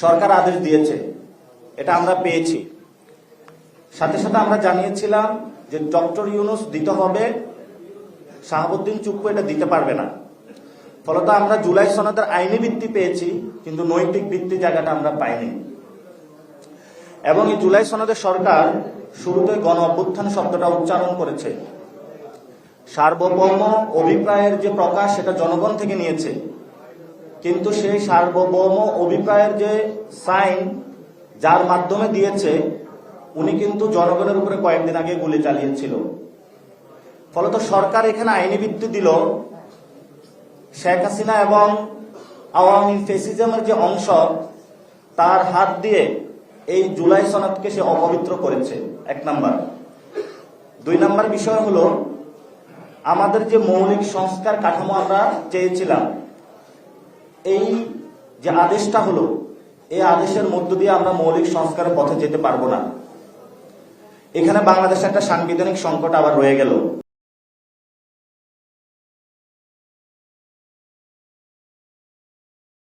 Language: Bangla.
সরকার আদেশ দিয়েছে। এটা আমরা পেয়েছি। সাথে সাথে আমরা জানিয়েছিলাম যে ডক্টর ইউনুস দিতে হবে, শাহাবুদ্দিন চুপ্পু এটা দিতে পারবে না। ফলত আমরা জুলাই সনদের আইনি ভিত্তি পেয়েছি, কিন্তু নৈতিক ভিত্তি জায়গাটা আমরা পাইনি। এবং এই জুলাই সনদের সরকার শুরুতে গণ অভ্যুত্থান শব্দটা উচ্চারণ করেছে। সার্বভৌম অভিপ্রায়ের যে প্রকাশ, সেটা জনগণ থেকে নিয়েছে। কিন্তু সেই সার্বভৌম অভিপ্রায়ের যে সাইন যার মাধ্যমে দিয়েছে, উনি কিন্তু জনগণের উপরে কয়েকদিন আগে গুলি চালিয়েছিল। ফলত সরকার এখানে আইনি ভিত্তি দিল। শেখ হাসিনা এবং আওয়ামী ফেসিজমের যে অংশ, তার হাত দিয়ে এই জুলাই সনদকে সে অপবিত্র করেছে। এক নাম্বার। দুই নাম্বার বিষয় হলো, আমাদের যে মৌলিক সংস্কার কাঠামো আমরা চেয়েছিলাম এই যে আদেশটা হলো, এই আদেশের মধ্য দিয়ে আমরা মৌলিক সংস্কারের পথে যেতে পারব না। এখানে বাংলাদেশে একটা সাংবিধানিক সংকট আবার রয়ে গেল।